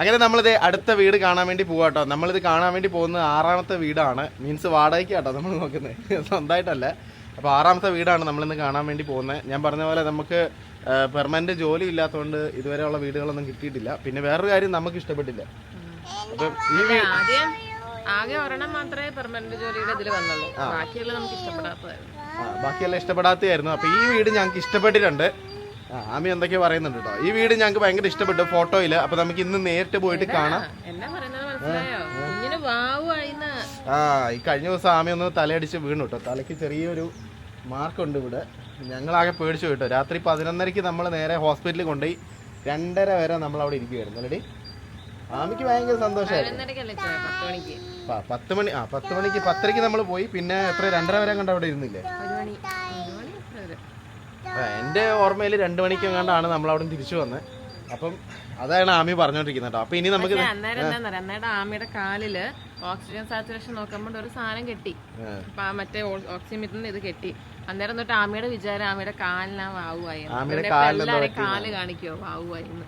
അങ്ങനെ നമ്മളിത് അടുത്ത വീട് കാണാൻ വേണ്ടി പോവാട്ടോ നമ്മളിത് കാണാൻ വേണ്ടി പോകുന്നത് ആറാമത്തെ വീടാണ്. മീൻസ് വാടകയ്ക്ക് കേട്ടോ നമ്മൾ നോക്കുന്നത് സ്വന്തമായിട്ടല്ല അപ്പോൾ ആറാമത്തെ വീടാണ് നമ്മളിന്ന് കാണാൻ വേണ്ടി പോകുന്നത് ഞാൻ പറഞ്ഞ പോലെ നമുക്ക് പെർമനന്റ് ജോലി ഇല്ലാത്തതുകൊണ്ട് ഇതുവരെയുള്ള വീടുകളൊന്നും കിട്ടിയിട്ടില്ല. പിന്നെ വേറൊരു കാര്യം നമുക്ക് ഇഷ്ടപ്പെട്ടില്ല. അപ്പം ഈ ആകെ ഒരെണ്ണം മാത്രമേ പെർമനന്റ് ജോലിയുടെ ഇതിൽ വന്നുള്ളൂ. ബാക്കിയുള്ള നമുക്ക് ഇഷ്ടപ്പെടാത്തതായിരുന്നു. ബാക്കിയെല്ലാം ഇഷ്ടപ്പെടാത്തതായിരുന്നു. അപ്പോൾ ഈ വീട് ഞങ്ങൾക്ക് ഇഷ്ടപ്പെട്ടിട്ടുണ്ട്. ആമി എന്തൊക്കെ പറയുന്നുണ്ട് കേട്ടോ. ഈ വീട് ഞങ്ങൾക്ക് ഭയങ്കര ഇഷ്ടപ്പെട്ടു ഫോട്ടോയിൽ. അപ്പൊ നമുക്ക് ഇന്ന് നേരിട്ട് പോയിട്ട് കാണാം. ആ ഈ കഴിഞ്ഞ ദിവസം ആമി ഒന്ന് തലയടിച്ച് വീണു കേട്ടോ. തലയ്ക്ക് ചെറിയൊരു മാർക്കുണ്ട് ഇവിടെ. ഞങ്ങളാകെ പേടിച്ചു കേട്ടോ. രാത്രി പതിനൊന്നരയ്ക്ക് നമ്മൾ നേരെ ഹോസ്പിറ്റലിൽ കൊണ്ടുപോയി രണ്ടര വരെ നമ്മൾ അവിടെ ഇരിക്കുവായിരുന്നു. അല്ലേ ആമിക്ക് ഭയങ്കര സന്തോഷമായിരുന്നു. പത്ത് മണി ആ പത്ത് മണിക്ക് പത്തരയ്ക്ക് നമ്മൾ പോയി. പിന്നെ എത്ര രണ്ടര വരെ കണ്ട് അവിടെ ഇരുന്നില്ലേ ഒരു മണി ഒരു മണി എത്ര വരെ? ആ, എന്റെ ഓർമ്മയിൽ രണ്ട് മണിക്ക് എങ്ങാണ്ടാണ് നമ്മൾ അവിടെ തിരിച്ചു വന്നത് അപ്പം അതാണ് ആമി പറഞ്ഞോണ്ടിരിക്കുന്നത് കേട്ടോ അപ്പൊ ഇനി നമുക്ക് അന്നേരം എന്താ അന്നേരം ആമിയുടെ കാലിൽ ഓക്സിജൻ സാച്ചുറേഷൻ നോക്കുമ്പോൾ ഒരു സാധനം കെട്ടി. അപ്പൊ മറ്റേ ഓ- ഓക്സിജൻ മീറ്ററിന് ഇത് കെട്ടി. അന്നേരം തൊട്ട് ആമിയുടെ വിചാരം ആമിയുടെ കാലിനാ വാവുവായി എന്ന്. ആമിയുടെ എല്ലാവരും കാൽ കാണിക്കോ വാവുവായി എന്ന്.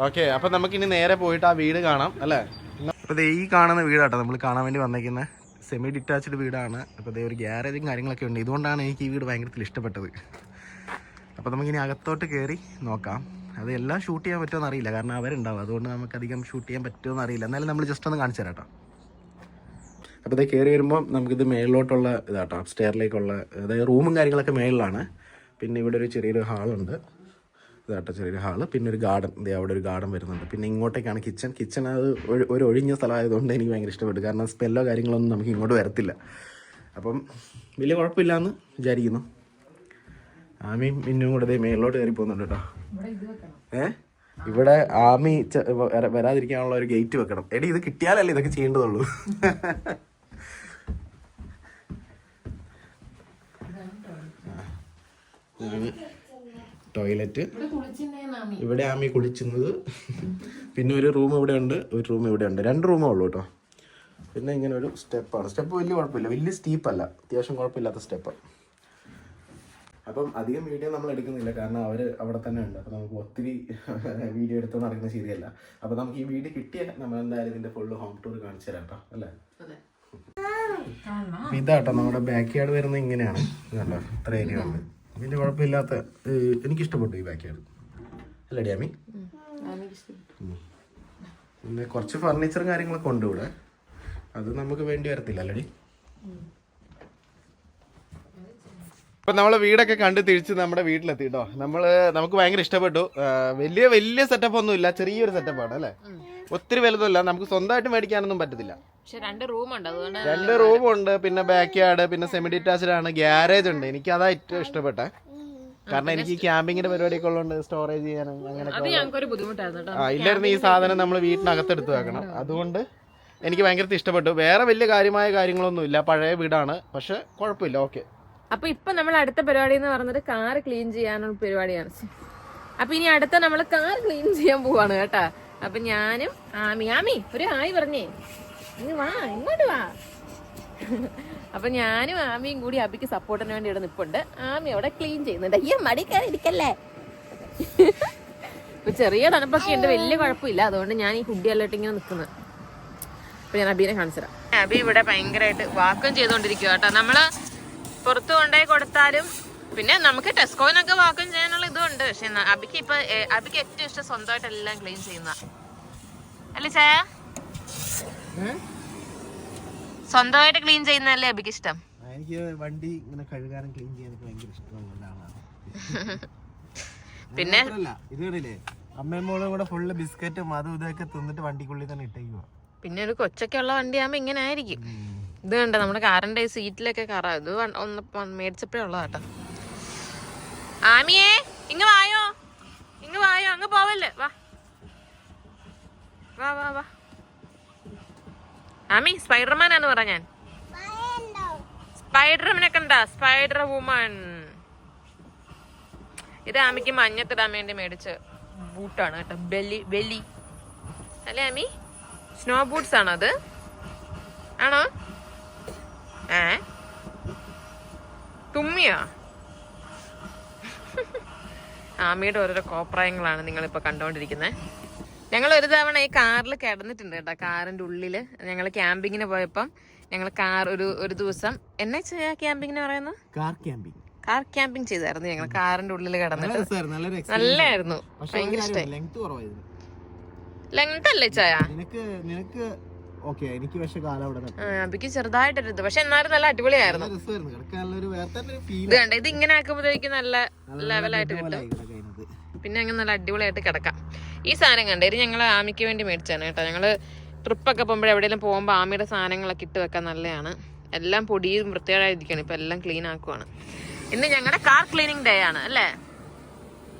ഓക്കെ അപ്പൊ നമുക്ക് ഇനി നേരെ പോയിട്ട് ആ വീട് കാണാം അല്ലേ? അപ്പൊ ദേ ഈ കാണുന്ന വീടാട്ടോ നമ്മൾ കാണാൻ വേണ്ടി വന്നേക്കുന്ന. സെമി ഡിറ്റാച്ച്ഡ് വീടാണ്. അപ്പോൾ ദേ ഒരു ഗ്യാരേജും കാര്യങ്ങളൊക്കെ ഉണ്ട്. ഇതുകൊണ്ടാണ് എനിക്ക് ഈ വീട് ഭയങ്കരത്തിൽ ഇഷ്ടപ്പെട്ടത്. അപ്പൊ നമുക്കിനി അകത്തോട്ട് കയറി നോക്കാം. അത് എല്ലാം ഷൂട്ട് ചെയ്യാൻ പറ്റുമോ അറിയില്ല. കാരണം അവരുണ്ടാവും. അതുകൊണ്ട് നമുക്ക് അധികം ഷൂട്ട് ചെയ്യാൻ പറ്റുമോ അറിയില്ല. എന്നാലും നമ്മൾ ജസ്റ്റ് ഒന്ന് കാണിച്ചു തരാം കേട്ടോ അപ്പോൾ ഇത് കയറി വരുമ്പോൾ നമുക്കിത് മേളിലോട്ടുള്ള ഇതാട്ടോ. സ്റ്റെയറിലേക്കുള്ള അതായത് റൂമും കാര്യങ്ങളൊക്കെ മേളിലാണ്. പിന്നെ ഇവിടെ ഒരു ചെറിയൊരു ഹാളുണ്ട് ഇതാട്ടോ ചെറിയൊരു ഹാൾ പിന്നെ ഒരു ഗാർഡൻ ഇതേ അവിടെ ഒരു ഗാർഡൻ വരുന്നുണ്ട്. പിന്നെ ഇങ്ങോട്ടേക്കാണ് കിച്ചൺ കിച്ചൺ അത് ഒരു ഒഴിഞ്ഞ സ്ഥലമായതുകൊണ്ട് എനിക്ക് ഭയങ്കര ഇഷ്ടപ്പെട്ടു. കാരണം സ്പെല്ലോ കാര്യങ്ങളൊന്നും നമുക്ക് ഇങ്ങോട്ട് വരത്തില്ല. അപ്പം വലിയ കുഴപ്പമില്ലാന്ന് വിചാരിക്കുന്നു. ആമിയും മിന്നും കൂടെ ദേ മേളിലോട്ട് കയറി പോകുന്നുണ്ട് കേട്ടോ. ഏ? ഇവിടെ ആമി വരാതിരിക്കാനുള്ള ഒരു ഗേറ്റ് വെക്കണം. എടി ഇത് കിട്ടിയാലല്ലേ ഇതൊക്കെ ചെയ്യേണ്ടതുള്ളൂ. ടോയ്ലറ്റ്. ഇവിടെ ആമി. കുളിച്ചുന്നത് പിന്നെ ഒരു റൂം ഇവിടെ ഉണ്ട് ഒരു റൂം ഇവിടെ ഉണ്ട്. രണ്ട് റൂമേ ഉള്ളൂ കേട്ടോ. പിന്നെ ഇങ്ങനെ ഒരു സ്റ്റെപ്പാണ്. സ്റ്റെപ്പ് വലിയ കുഴപ്പമില്ല. വലിയ സ്റ്റീപ്പല്ല. അത്യാവശ്യം കുഴപ്പമില്ലാത്ത സ്റ്റെപ്പ്. അപ്പം അധികം വീഡിയോ നമ്മൾ എടുക്കുന്നില്ല. കാരണം അവർ അവിടെ തന്നെ ഉണ്ട്. അപ്പം നമുക്ക് ഒത്തിരി വീഡിയോ എടുത്തു നടക്കുന്ന ശരിയല്ല അപ്പം നമുക്ക് ഈ വീഡിയോ കിട്ടിയ നമ്മൾ എന്തായാലും ഇതിന്റെ ഫുള്ള് ഹോം ടൂർ കാണിച്ചു തരാം കേട്ടോ. അല്ലേ? ഇതാട്ടോ നമ്മുടെ ബാക്ക് യാർഡ് വരുന്നത് ഇങ്ങനെയാണ്. ഇത്ര ഏരിയ ഉണ്ട്. വലിയ കുഴപ്പമില്ലാത്ത എനിക്കിഷ്ടപ്പെട്ടു ഈ ബാക്ക് യാർഡ് അല്ലേ ഡാമി ഇഷ്ടപ്പെട്ടു. പിന്നെ കുറച്ച് ഫർണിച്ചറും കാര്യങ്ങളൊക്കെ ഉണ്ട് ഇവിടെ. അത് നമുക്ക് വേണ്ടി വരത്തില്ല അല്ലടി ഇപ്പൊ നമ്മൾ വീടൊക്കെ കണ്ട് തിരിച്ച് നമ്മുടെ വീട്ടിലെത്തി കേട്ടോ നമ്മൾ നമുക്ക് ഭയങ്കര ഇഷ്ടപ്പെട്ടു. വലിയ വലിയ സെറ്റപ്പ് ഒന്നും ഇല്ല. ചെറിയൊരു സെറ്റപ്പാണ് അല്ലേ? ഒത്തിരി വലുതല്ല നമുക്ക് സ്വന്തമായിട്ട് മേടിക്കാനൊന്നും പറ്റത്തില്ല. രണ്ട് റൂമുണ്ട് രണ്ട് റൂമുണ്ട് പിന്നെ ബാക്ക് യാർഡ് പിന്നെ സെമി ഡിറ്റാച്ച്ഡ് ആണ്. ഗ്യാരേജ് ഉണ്ട്. എനിക്ക് അതാ ഏറ്റവും ഇഷ്ടപ്പെട്ടെ. കാരണം എനിക്ക് ക്യാമ്പിങ്ങിന്റെ പരിപാടിയൊക്കെ ഉള്ളതുകൊണ്ട് സ്റ്റോറേജ് ചെയ്യാനും അങ്ങനെ ആ ഇല്ലായിരുന്നു. ഈ സാധനം നമ്മൾ വീട്ടിനകത്തെടുത്ത് വെക്കണം. അതുകൊണ്ട് എനിക്ക് ഭയങ്കര ഇഷ്ടപ്പെട്ടു. വേറെ വലിയ കാര്യമായ കാര്യങ്ങളൊന്നും ഇല്ല. പഴയ വീടാണ്. പക്ഷെ കുഴപ്പമില്ല. ഓക്കെ അപ്പൊ ഇപ്പൊ നമ്മൾ അടുത്ത പരിപാടി എന്ന് പറഞ്ഞത് കാർ ക്ലീൻ ചെയ്യാനുള്ള പരിപാടിയാണ്. അപ്പൊ ഇനി അടുത്ത നമ്മൾ കാർ ക്ലീൻ ചെയ്യാൻ പോവാണ് കേട്ടാ. അപ്പൊ ഞാനും ആമി ആമി ഒരു ഹായ് പറഞ്ഞേ. ഇങ്ങ് വാ ഇങ്ങോട്ട് വാ. അപ്പൊ ഞാനും ആമിയും കൂടി അബിക്ക് സപ്പോർട്ടിന് വേണ്ടി ഇവിടെ നിപ്പുണ്ട്. ആമി അവിടെ ക്ലീൻ ചെയ്യുന്നുണ്ട്. അയ്യോ മടിക്കാതിരിക്കല്ലേ ഇപ്പൊ ചെറിയ തണുപ്പൊക്കെ ഉണ്ട് വലിയ കുഴപ്പമില്ല. അതുകൊണ്ട് ഞാൻ ഈ ഹുഡിയെല്ലാം ഇട്ട് ഇങ്ങനെ നിൽക്കുന്നത് അപ്പൊ ഞാൻ അബീനെ കാണിച്ചു തരാം. അബി ഇവിടെ ഭയങ്കരമായിട്ട് വാക്കം ചെയ്തോണ്ടിരിക്കുക കേട്ടോ. നമ്മൾ പുറത്ത് കൊണ്ടുപോയി കൊടുത്താലും പിന്നെ നമുക്ക് ടെസ്കോയിനൊക്കെ വാക്കും ചെയ്യാനുള്ള ഇതുണ്ട്. പക്ഷെ അബിക്ക് ഇപ്പൊ അബിക്ക് ഏറ്റവും ഇഷ്ടം സ്വന്തമായിട്ട് എല്ലാം ക്ലീൻ ചെയ്യുന്ന. അല്ലേ ചായ? സ്വന്തമായിട്ട് ക്ലീൻ ചെയ്യുന്നല്ലേ അബിക്ക് ഇഷ്ടം? എനിക്ക് വണ്ടി ഇങ്ങനെ കഴുകാനും ക്ലീൻ ചെയ്യാനൊക്കെ ഭയങ്കര ഇഷ്ടമുള്ള പിന്നെ? ഇത് കണ്ടില്ലേ? അമ്മയും മോളും കൂടെ ഫുള്ള് ബിസ്ക്കറ്റും അതും ഇതൊക്കെ തിന്നിട്ട് വണ്ടിക്കുള്ളിൽ തന്നെ ഇട്ടേക്കുവാ. പിന്നെ ഒരു കൊച്ചൊക്കെ ഉള്ള വണ്ടിയാകുമ്പോ ഇങ്ങനെ ആയിരിക്കും. ഇത് കണ്ട? നമ്മുടെ കാറിന്റെ സീറ്റിലൊക്കെ കറ ഇത് ഒന്ന് മേടിച്ചപ്പോഴേ ഉള്ളതാട്ടോ ആമിയേ ഇങ്ങ് വായോ? ഇങ്ങ് വായോ? അങ്ങ് പോവല്ലേ? വാ. വാ വാ വാ. ആമി സ്പൈഡർമാൻ ആണെന്ന് പറ ഞാൻ. സ്പൈഡർമാനൊക്കെ ഉണ്ടാ? Spider woman. ഇത് ആമിക്ക് മഞ്ഞത്തിടാൻ വേണ്ടി മേടിച്ച ബൂട്ടാണ് കേട്ടോ. ബെല്ലി ബെല്ലി അല്ലേ ആമി? സ്നോ ബൂട്ട്സ് ആണോ അത്? ആണോ? ഏ? തുമ്മിയോ? ആമിയുടെ ഓരോരോ കോപ്രായങ്ങളാണ് നിങ്ങളിപ്പോൾ കണ്ടുകൊണ്ടിരിക്കുന്നത് ഞങ്ങൾ ഒരു തവണ ഈ കാറിൽ കിടന്നിട്ടുണ്ട് കേട്ടോ കാറിന്റെ ഉള്ളിൽ ഞങ്ങൾ ക്യാമ്പിങ്ങിന് പോയപ്പം ഞങ്ങൾ കാർ ഒരു ഒരു ദിവസം എന്നെ ക്യാമ്പിങ്ങിന് പറയുന്നത് കാർ ക്യാമ്പിംഗ് കാർ ക്യാമ്പിംഗ് ചെയ്തായിരുന്നു ഞങ്ങൾ കാറിന്റെ ഉള്ളിൽ കിടന്നിട്ട്. നല്ലായിരുന്നു. ഭയങ്കര ഇഷ്ടമായി ലെങ്ത് അല്ലേ ചായ? നിനക്ക് നിനക്ക് എനിക്ക് പക്ഷെ കാലം അവിടെ. അബിക്ക് ചെറുതായിട്ടൊരു ഇത്. പക്ഷെ എന്നാലും നല്ല അടിപൊളിയായിരുന്നു. ഇത് കണ്ട? ഇത് ഇങ്ങനെ ആക്കുമ്പോഴത്തേക്ക് നല്ല ലെവലായിട്ട് കിട്ടും. പിന്നെ അങ്ങനെ നല്ല അടിപൊളിയായിട്ട് കിടക്കാം. ഈ സാധനം കണ്ടേ? ഇത് ഞങ്ങൾ ആമിക്ക് വേണ്ടി മേടിച്ചാണ് കേട്ടോ. ഞങ്ങൾ ട്രിപ്പൊക്കെ പോകുമ്പോൾ എവിടെയെങ്കിലും പോകുമ്പോൾ ആമിയുടെ സാധനങ്ങളൊക്കെ ഇട്ട് വെക്കാൻ നല്ലതാണ്. എല്ലാം പൊടിയും വൃത്തികേടായിരിക്കണം. ഇപ്പൊ എല്ലാം ക്ലീൻ ആക്കുവാണ്. ഇന്ന് ഞങ്ങളുടെ കാർ ക്ലീനിങ് ഡേ ആണ് അല്ലേ?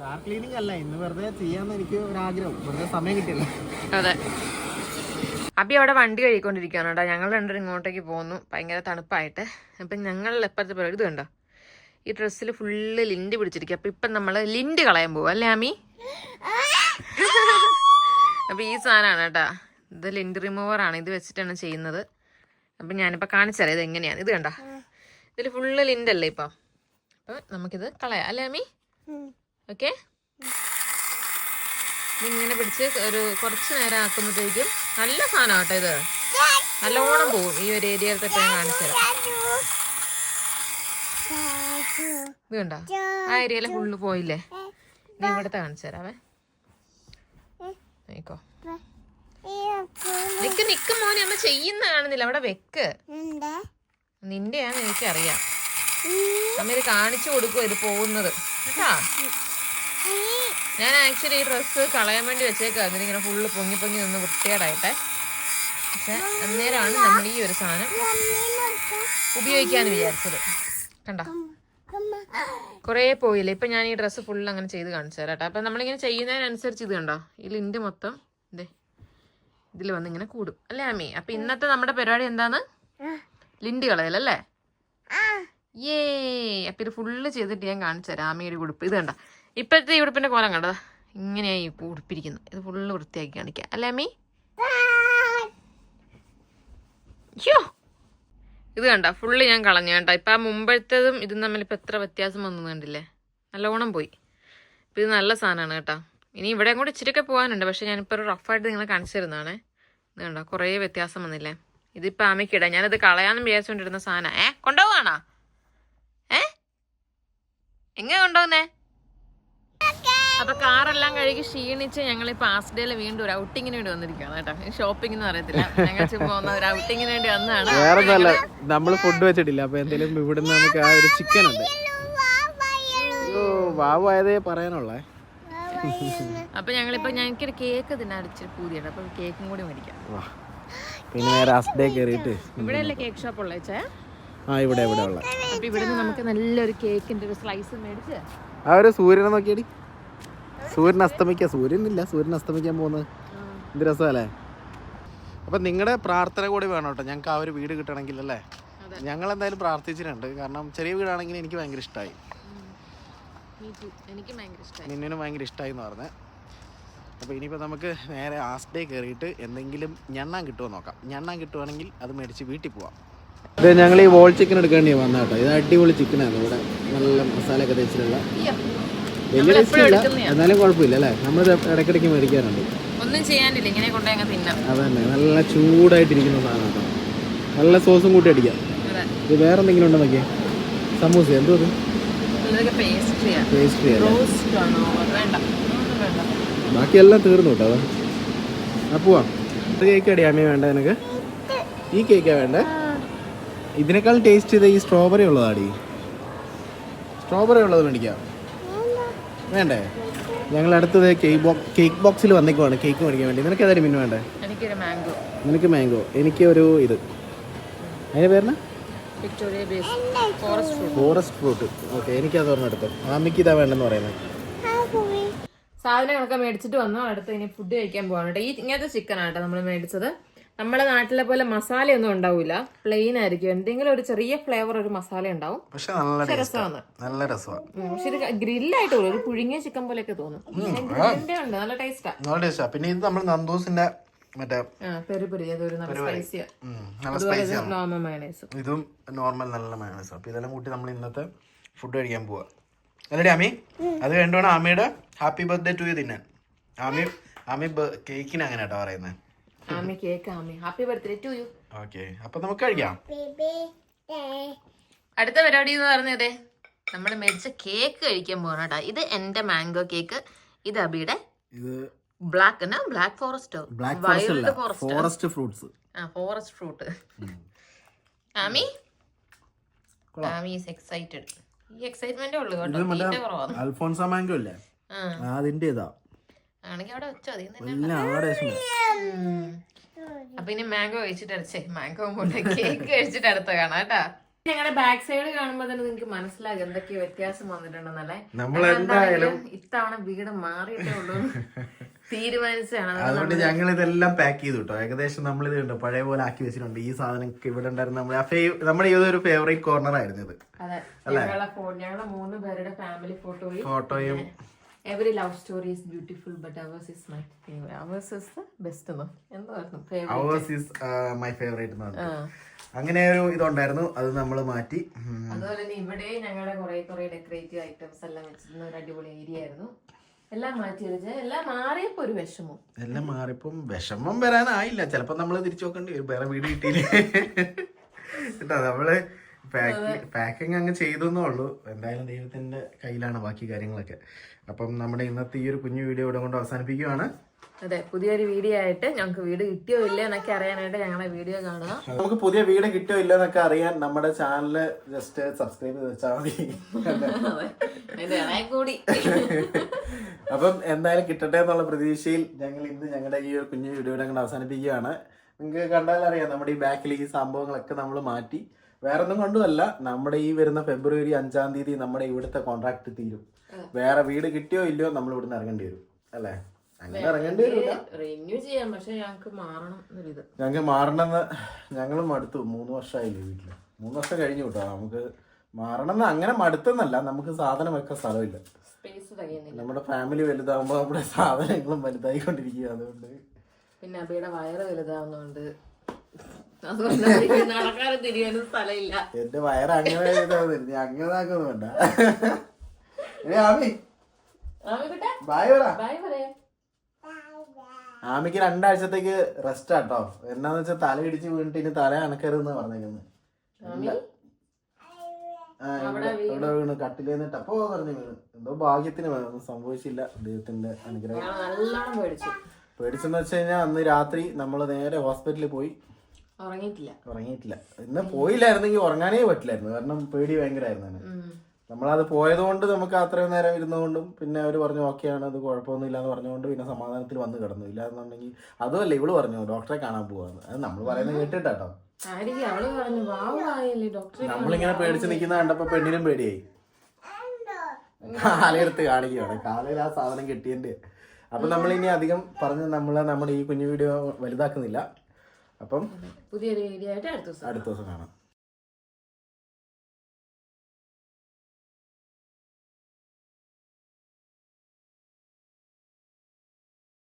കാർ ക്ലീനിങ് അല്ല ഇന്ന് വെറുതെ ചെയ്യാന്ന് എനിക്ക് ഒരു ആഗ്രഹം വെറുതെ സമയം കിട്ടില്ല അതെ. അബി അവിടെ വണ്ടി കഴിക്കൊണ്ടിരിക്കുകയാണ് കേട്ടോ. ഞങ്ങൾ രണ്ടുപേരും ഇങ്ങോട്ടേക്ക് പോകുന്നു ഭയങ്കര തണുപ്പായിട്ട്. അപ്പം ഞങ്ങൾ എപ്പോഴത്തെ പേര് ഇത് കണ്ടോ? ഈ ഡ്രസ്സിൽ ഫുള്ള് ലിൻഡ് പിടിച്ചിരിക്കും അപ്പം ഇപ്പം നമ്മൾ ലിൻഡ് കളയാൻ പോകും അല്ലേ ആമി അപ്പം ഈ സാധനമാണ് കേട്ടോ. ഇത് ലിൻഡ് റിമൂവറാണ് ഇത് വെച്ചിട്ടാണ് ചെയ്യുന്നത്. അപ്പം ഞാനിപ്പോൾ കാണിച്ചറിയാം ഇത് എങ്ങനെയാണ്. ഇത് കണ്ടോ? ഇതിൽ ഫുള്ള് ലിൻഡല്ലേ ഇപ്പം? അപ്പം നമുക്കിത് കളയാം. അല്ലേ ആമി ഓക്കെ ഇങ്ങനെ പിടിച്ച് ഒരു കുറച്ച് നേരം ആക്കുമ്പോഴത്തേക്കും നല്ല സാധനം കേട്ടോ ഇത്. നല്ലോണം പോവും. ഈ ഒരു ഏരിയയിലത്തെ ഞാൻ കാണിച്ചു ഇത് കണ്ടോ ആ ഏരിയയിലെ ഫുള്ള് പോയില്ലേ? നീ ഇവിടുത്തെ കാണിച്ചു തരാവേ. നോക്കോ നിക്ക് നിക്ക് മോനെ അമ്മ ചെയ്യുന്ന കാണുന്നില്ല. അവിടെ വെക്ക്. നിന്റെയാന്ന് എനിക്കറിയാം. അമ്മ ഇത് കാണിച്ചു കൊടുക്കുവോ ഇത് പോകുന്നത്. കേട്ടാ? ഞാൻ ആക്ച്വലി ഈ ഡ്രസ്സ് കളയാൻ വേണ്ടി വെച്ചേക്കാം അതിനിങ്ങനെ ഫുള്ള് പൊങ്ങി പൊങ്ങി നിന്ന് വൃത്തികേടായിട്ടെ. പക്ഷെ അന്നേരമാണ് നമ്മൾ ഈ ഒരു സാധനം ഉപയോഗിക്കാന്ന് വിചാരിച്ചത്. കണ്ട? കുറേ പോയില്ല? ഇപ്പൊ ഞാൻ ഈ ഡ്രസ്സ് ഫുള്ള് അങ്ങനെ ചെയ്ത് കാണിച്ചു തരാം കേട്ടോ. അപ്പൊ നമ്മളിങ്ങനെ ചെയ്യുന്നതിനനുസരിച്ച് ഇത് കണ്ടോ? ഈ ലിന്റ് മൊത്തം ഇതേ ഇതിൽ വന്ന് ഇങ്ങനെ കൂടും. അല്ലേ അമ്മി? അപ്പൊ ഇന്നത്തെ നമ്മുടെ പരിപാടി എന്താണ് ലിന്റ് കളയലല്ലേ ഏ അപ്പൊ ഇത് ഫുള്ള് ചെയ്തിട്ട് ഞാൻ കാണിച്ചു തരാം. ആമിയുടെ ഉടുപ്പ്. ഇത് കണ്ട? ഇപ്പോഴത്തെ ഈ ഉടുപ്പിന്റെ കോലം കണ്ടതാ ഇങ്ങനെയായി ഉടുപ്പിരിക്കുന്നത് ഇത് ഫുള്ള് വൃത്തിയാക്കി കാണിക്കാം. അല്ലേ അമ്മി? ഇത് കണ്ട? ഫുള്ള് ഞാൻ കളഞ്ഞു കേട്ടോ. ഇപ്പൊ ആ മുമ്പഴത്തേതും ഇതും തമ്മിൽ ഇപ്പൊ എത്ര വ്യത്യാസം വന്നു കണ്ടില്ലേ? നല്ലോണം പോയി. ഇപ്പൊ ഇത് നല്ല സാധനമാണ് കേട്ടോ. ഇനി ഇവിടെ കൂടെ ഇച്ചിരിയൊക്കെ പോകാനുണ്ട് പക്ഷെ ഞാനിപ്പോൾ ഒരു റഫായിട്ട് നിങ്ങളെ കാണിച്ചു തരുന്നതാണേ. ഇത് കണ്ടോ? കുറേ വ്യത്യാസം വന്നില്ലേ? ഇതിപ്പോൾ അമ്മയ്ക്കിടാം ഞാനത് കളയാനും വിചാരിച്ചുകൊണ്ടിരുന്ന സാധനം. ഏ? കൊണ്ടുപോവാണോ? ഏ? എങ്ങനെ കൊണ്ടുപോകുന്നേ? അപ്പൊ കാറെല്ലാം കഴുകി ക്ഷീണിച്ച് ഞങ്ങൾ ഈ പാസ് ഡേയിൽ വീണ്ടും ഒരു ഔട്ടിങ്ങിന് വേണ്ടി വന്നിരിക്കുകയാണ് കേട്ടോ. ഷോപ്പിംഗ് എന്ന് അറിയത്തില്ല ഞങ്ങൾ പോകുന്ന ഒരു ഔട്ടിങ്ങിന് വേണ്ടി വന്നതാണ്. വേറെ ഒന്നല്ല നമ്മൾ ഫുഡ് വെച്ചിട്ടില്ല. അപ്പൊ എന്തെങ്കിലും ഇവിടുന്ന് നമുക്ക് ആ ഒരു ചിക്കൻ ഉണ്ട്. വാവായതേ പറയാനുള്ള. അപ്പൊ ഞങ്ങളിപ്പോ ഞങ്ങൾക്കൊരു കേക്ക് തന്നെ ഇച്ചിരി പൂതിയുണ്ട്. അപ്പൊ കേക്കും കൂടി മേടിക്കാം. പിന്നെ നേരെ കയറിയിട്ട് ഇവിടെ അല്ലേ കേക്ക് ഷോപ്പ് ഉള്ള വെച്ചേ ആ ഇവിടെ ഇവിടെ ഉള്ള. അപ്പൊ ഇവിടുന്ന് നമുക്ക് നല്ലൊരു കേക്കിന്റെ ഒരു സ്ലൈസ് മേടിച്ച് ആ ഒരു സൂര്യനെ നോക്കിയടി. സൂര്യൻ അസ്തമിക്കുക സൂര്യൻ ഇല്ല സൂര്യൻ അസ്തമിക്കാൻ പോകുന്നത്. എന്ത് രസമല്ലേ? അപ്പം നിങ്ങളുടെ പ്രാർത്ഥന കൂടി വേണം കേട്ടോ. ഞങ്ങൾക്ക് ആ ഒരു വീട് കിട്ടണമെങ്കിൽ അല്ലേ? ഞങ്ങൾ എന്തായാലും പ്രാർത്ഥിച്ചിട്ടുണ്ട്. കാരണം ചെറിയ വീടാണെങ്കിൽ എനിക്ക് ഭയങ്കര ഇഷ്ടമായി നിന്നിനും ഭയങ്കര ഇഷ്ടമായി എന്ന് പറഞ്ഞത് അപ്പോൾ ഇനിയിപ്പോൾ നമുക്ക് നേരെ ആസ്റ്റേ കയറിയിട്ട് എന്തെങ്കിലും ഞണ്ണാൻ കിട്ടുമോ നോക്കാം. ഞണ്ണാൻ കിട്ടുവാണെങ്കിൽ അത് മേടിച്ച് വീട്ടിൽ പോവാം. ഇത് ഞങ്ങൾ ഈ വോൾ ചിക്കൻ എടുക്കേണ്ടി വന്നാട്ടോ ഇത് അടിപൊളി ചിക്കനാണ് ഇവിടെ. നല്ല മസാലയൊക്കെ തേച്ചിട്ടുള്ള. വലിയ ഇല്ല. എന്നാലും കുഴപ്പമില്ല അല്ലേ? നമ്മൾ ഇടയ്ക്കിടയ്ക്ക് മേടിക്കാറുണ്ട്. ഒന്നും ചെയ്യാനില്ല ഇങ്ങനെ കൊണ്ടുപോയി അങ്ങ് തിന്നാം. അതന്നെ നല്ല ചൂടായിട്ടിരിക്കുന്ന സാധനം കേട്ടോ. നല്ല സോസും കൂട്ടി അടിക്കാം. അതെ. ഇത് വേറെ എന്തെങ്കിലും ഉണ്ടോ നോക്കിയേ? സമൂസ എന്തോ അത് ഇതൊക്കെ പേസ്ട്രിയാ പേസ്ട്രി അല്ലേ? റോസ്റ്റ് ആണോ? വേണ്ട. ഒന്നും വേണ്ട. ബാക്കിയെല്ലാം തീർന്നു കേട്ടോ അതാ. ആ പോവാ. ഇത് കേക്ക് അടിയാമേ വേണ്ട നിനക്ക്? ഈ കേക്കാ വേണ്ടേ? ഇതിനേക്കാൾ ടേസ്റ്റ് ചെയ്ത ഈ സ്ട്രോബെറി ഉള്ളതാടി. സ്ട്രോബെറി ഉള്ളത് മേടിക്കാം. വേണ്ടേ? ഞങ്ങൾ അടുത്തത് കേക്ക് ബോക്സ് കേക്ക് ബോക്സിൽ വന്നേക്കുവാണ്. കേക്ക് മേടിക്കാൻ വേണ്ടി. നിനക്ക് ഏതായാലും പിന്നെ വേണ്ടേ? എനിക്കൊരു മാംഗോ നിനക്ക് മാംഗോ എനിക്ക് ഒരു ഇത്. അതിന് പേരണ Victoria base forest fruit forest fruit okay എനിക്കത് എടുത്തോ. ആമിക്ക് ഇതാ വേണ്ടെന്ന് പറയുന്നത് സാധനങ്ങളൊക്കെ മേടിച്ചിട്ട് വന്നു? അടുത്ത് ഇനി ഫുഡ് കഴിക്കാൻ പോകാണ് കേട്ടോ ഈ ഇങ്ങനത്തെ ചിക്കൻ ആട്ടോ നമ്മൾ മേടിച്ചത്. നമ്മുടെ നാട്ടിലെ പോലെ മസാലയൊന്നും ഉണ്ടാവില്ല പ്ലെയിൻ ആയിരിക്കും. എന്തെങ്കിലും ഒരു ചെറിയ ഫ്ലേവർ ഒരു മസാല ഉണ്ടാവും. പക്ഷെ നല്ല രസമാണ്. നല്ല രസമാണ്. ഉം, പക്ഷെ ഇത് ഗ്രില്ലായിട്ട് ഒരു പുഴുങ്ങിയ ചിക്കൻ പോലെയൊക്കെ തോന്നും. ഗ്രില്ലിന്റെ ഉണ്ട്. നല്ല ടേസ്റ്റാ നല്ല ടേസ്റ്റാ പിന്നെ ഇത് നമ്മൾ നന്ദൂസിന്റെ മറ്റേ പെരി പെരി. അതൊരു നല്ല സ്പൈസിയാ നല്ല അതുപോലെ നോർമൽ മയണൈസ് ഇതും നോർമൽ നല്ല മയോണൈസ് ഇതെല്ലാം കൂട്ടി നമ്മൾ ഇന്നത്തെ ഫുഡ് കഴിക്കാൻ പോവാ. അല്ലടി ആമി അത് വേണ്ടോണം ആമിയുടെ ഹാപ്പി ബർത്ത്ഡേ ടു യു തിന്നാൻ. ആമി ആമി കേക്കിന് അങ്ങനെ കേട്ടോ പറയുന്നത് Aami cake Aami happy birthday to you okay അപ്പൊ നമുക്ക് കഴിക്കാം. അടുത്ത പരിപാടി എന്ന് പറഞ്ഞതേ നമ്മൾ മേടിച്ച കേക്ക് കഴിക്കാൻ പോകണം കേട്ടോ ഇത് എന്റെ മാംഗോ കേക്ക് ഇത് അബിയുടെ ഇത് black black ഫോറസ്റ്റോ black forest wild forest fruits ആ forest fruit Aami? Aami is excited ഈ എക്സൈറ്റ്മെന്റേ ഉള്ളൂ കേട്ടോ അൽഫോൺസ മാംഗോ ഇല്ലേ? ആ. അതിന്റെ ഇതാ ആണെങ്കിൽ അവിടെ വെച്ചോ. അതിൽ തന്നെ അപ്പൊ ഇനി മാംഗോ കഴിച്ചിട്ട് അടച്ചേ മാംഗോ കൊണ്ട് കേക്ക് കഴിച്ചിട്ട് അടുത്ത കാണാം കേട്ടാ. ഞങ്ങളുടെ ബാക്ക് സൈഡ് കാണുമ്പോ തന്നെ നിങ്ങൾക്ക് മനസ്സിലാകും എന്തൊക്കെയോ വ്യത്യാസം വന്നിട്ടുണ്ടെന്നല്ലേ? നമ്മൾ എന്താണെങ്കിലും ഇത്തവണ വീട് മാറിയിട്ടേ ഉള്ളൂ. തീരുമാനിച്ചാണ് അതുകൊണ്ട് ഞങ്ങൾ ഇതെല്ലാം പാക്ക് ചെയ്തു കേട്ടോ. ഏകദേശം നമ്മൾ ഇത് കണ്ടോ? പഴയ പോലെ ആക്കി വെച്ചിട്ടുണ്ട്. ഈ സാധനം ഇവിടെ ഉണ്ടായിരുന്ന നമ്മുടെ ആ ഫേവ് നമ്മുടെ ഇതൊരു ഫേവറേറ്റ് കോർണർ ആയിരുന്നു ഇത്. അതെ. ഞങ്ങളുടെ മൂന്ന് പേരുടെ ഫാമിലി ഫോട്ടോയും ഫോട്ടോയും every love story is beautiful but ours is my favourite ours is the best എന്നോ എന്തായിരുന്നു? Favourite ours is my favourite എന്ന് പറഞ്ഞു. അങ്ങനെ ഒരു ഇതുണ്ടായിരുന്നു. അത് നമ്മൾ മാറ്റി. അതുപോലെ തന്നെ ഇവിടെ ഞങ്ങളുടെ കുറെ കുറെ ഡെക്കറേറ്റീവ് ഐറ്റംസ് എല്ലാം വെച്ചിരുന്ന ഒരു അടിപൊളി ഏരിയ ആയിരുന്നു. എല്ലാം മാറ്റി വെച്ച് എല്ലാം മാറിയപ്പോ ഒരു വിഷമം. എല്ലാം മാറിയപ്പോ വിഷമം വരാനായില്ല. ചിലപ്പോ നമ്മൾ തിരിച്ചു നോക്കേണ്ടി വരും. വേറെ വീട് കിട്ടിയില്ലേ? കേട്ടോ നമ്മൾ പാക്കിംഗ് അങ്ങ് ചെയ്തെന്നേ ഉള്ളൂ. എന്തായാലും ദൈവത്തിന്റെ കയ്യിലാണ് ബാക്കി കാര്യങ്ങളൊക്കെ. അപ്പം നമ്മുടെ ഇന്നത്തെ ഈ ഒരു കുഞ്ഞു വീഡിയോ ഇവിടെ കൊണ്ട് അവസാനിപ്പിക്കുകയാണ് അതെ പുതിയൊരു വീഡിയോ ആയിട്ട് ഞങ്ങൾക്ക് വീട് കിട്ടിയോ ഇല്ല എന്നൊക്കെ അറിയാനായിട്ട് ഞങ്ങളുടെ വീഡിയോ കാണുക. നമുക്ക് പുതിയ വീട് കിട്ടിയോ ഇല്ല എന്നൊക്കെ അറിയാൻ നമ്മുടെ ചാനൽ ജസ്റ്റ് സബ്സ്ക്രൈബ് ചെയ്ത് വെച്ചാൽ മതി. കൂടി. അപ്പം എന്തായാലും കിട്ടട്ടെ എന്നുള്ള പ്രതീക്ഷയിൽ ഞങ്ങൾ ഇന്ന് ഞങ്ങളുടെ ഈ ഒരു കുഞ്ഞു വീഡിയോ ഞങ്ങൾ അവസാനിപ്പിക്കുകയാണ്. നിങ്ങൾക്ക് കണ്ടാൽ അറിയാം നമ്മുടെ ഈ ബാക്കിൽ ഈ സംഭവങ്ങളൊക്കെ നമ്മൾ മാറ്റി. വേറെ ഒന്നും കൊണ്ടുമല്ല നമ്മുടെ ഈ വരുന്ന ഫെബ്രുവരി അഞ്ചാം തീയതി നമ്മുടെ ഇവിടുത്തെ കോൺട്രാക്ട് തീരും. വേറെ വീട് കിട്ടിയോ ഇല്ലയോ നമ്മൾ ഇവിടുന്ന് ഇറങ്ങേണ്ടി വരും. അല്ലേ? അങ്ങനെ ഇറങ്ങേണ്ടി വരില്ല റിന്യൂ ചെയ്യാം. പക്ഷെ ഞങ്ങൾക്ക് മാറണം എന്നൊരിത്. ഞങ്ങൾക്ക് മാറണമെന്ന് ഞങ്ങളും മടുത്തു. മൂന്ന് വർഷമായില്ലേ വീട്ടിൽ മൂന്ന് വർഷം കഴിഞ്ഞു കേട്ടോ നമുക്ക് മാറണമെന്ന് അങ്ങനെ മടുത്തെന്നല്ല. നമുക്ക് സാധനം വെക്കാൻ സ്ഥലമില്ല. നമ്മുടെ ഫാമിലി വലുതാകുമ്പോൾ നമ്മുടെ സാധനങ്ങളും വലുതായിക്കൊണ്ടിരിക്കുക അതുകൊണ്ട് പിന്നെ അബിയുടെ വയറ് വലുതാവുന്നോണ്ട് എന്റെ വയറ് അങ്ങനെ അങ്ങനെ ആക്കൊന്നും വേണ്ട ആമി. ബായ് പറ. ആമിക്ക് രണ്ടാഴ്ചത്തേക്ക് റെസ്റ്റ് ആട്ടോ. എന്നാന്ന് വെച്ചാൽ തല ഇടിച്ച് വീണിട്ട് ഇനി തല അനക്കരുതെന്ന് പറഞ്ഞേക്കുന്നത് ഇവിടെ വീണ്. വീണ്. കട്ടിലേന്ന് ടപ്പോ പറഞ്ഞു വീണ്. എന്തോ ഭാഗ്യത്തിന് വേണം. ഒന്നും സംഭവിച്ചില്ല. ദൈവത്തിന്റെ അനുഗ്രഹം. പേടിച്ചെന്ന് വെച്ച് കഴിഞ്ഞാൽ അന്ന് രാത്രി നമ്മൾ നേരെ ഹോസ്പിറ്റലിൽ പോയി. ഉറങ്ങിയിട്ടില്ല. ഉറങ്ങിയിട്ടില്ല. ഇന്ന് പോയില്ലായിരുന്നെങ്കിൽ ഉറങ്ങാനേ പറ്റില്ലായിരുന്നു. കാരണം പേടി ഭയങ്കരമായിരുന്നു. നമ്മളത് പോയതുകൊണ്ട് നമുക്ക് അത്രയും നേരം ഇരുന്നുകൊണ്ടും പിന്നെ അവർ പറഞ്ഞു ഓക്കെയാണ് അത് കുഴപ്പമൊന്നുമില്ല എന്ന് പറഞ്ഞുകൊണ്ട് പിന്നെ സമാധാനത്തിൽ വന്ന് കിടന്നു. ഇല്ലാന്നുണ്ടെങ്കിൽ അതുമല്ല ഇവൾ പറഞ്ഞു ഡോക്ടറെ കാണാൻ പോവാന്ന്. അത് നമ്മൾ പറയുന്നത് കേട്ടിട്ടാട്ടോ. ഡോക്ടറെ നമ്മളിങ്ങനെ പേടിച്ച് നിൽക്കുന്ന കണ്ടപ്പോ പെണ്ണിനും പേടിയായി. കാലെടുത്ത് കാണിക്കുകയാണ്. കാലയിൽ ആ സാധനം കിട്ടിയതിന്റെ. അപ്പൊ നമ്മൾ ഇനി അധികം പറഞ്ഞ് നമ്മൾ നമ്മുടെ ഈ കുഞ്ഞു വീഡിയോ വലുതാക്കുന്നില്ല. അപ്പം പുതിയൊരു വീഡിയോ ആയിട്ട് അടുത്ത ദിവസം അടുത്ത ദിവസം കാണാം.